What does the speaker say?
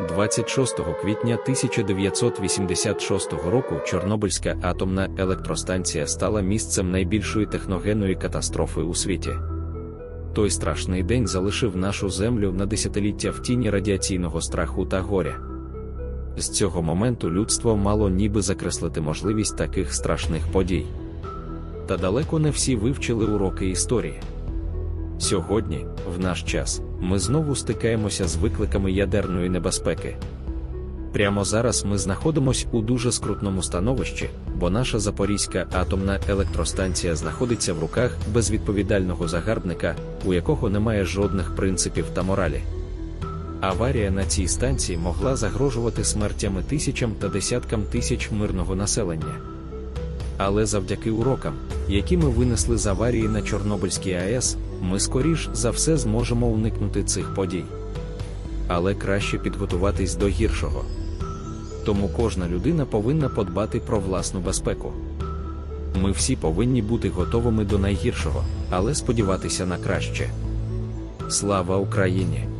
26 квітня 1986 року Чорнобильська атомна електростанція стала місцем найбільшої техногенної катастрофи у світі. Той страшний день залишив нашу землю на десятиліття в тіні радіаційного страху та горя. З цього моменту людство мало ніби закреслити можливість таких страшних подій. Та далеко не всі вивчили уроки історії. Сьогодні, в наш час, ми знову стикаємося з викликами ядерної небезпеки. Прямо зараз ми знаходимося у дуже скрутному становищі, бо наша Запорізька атомна електростанція знаходиться в руках безвідповідального загарбника, у якого немає жодних принципів та моралі. Аварія на цій станції могла загрожувати смертями тисячам та десяткам тисяч мирного населення. Але завдяки урокам, які ми винесли з аварії на Чорнобильській АЕС, ми скоріш за все зможемо уникнути цих подій. Але краще підготуватись до гіршого. Тому кожна людина повинна подбати про власну безпеку. Ми всі повинні бути готовими до найгіршого, але сподіватися на краще. Слава Україні!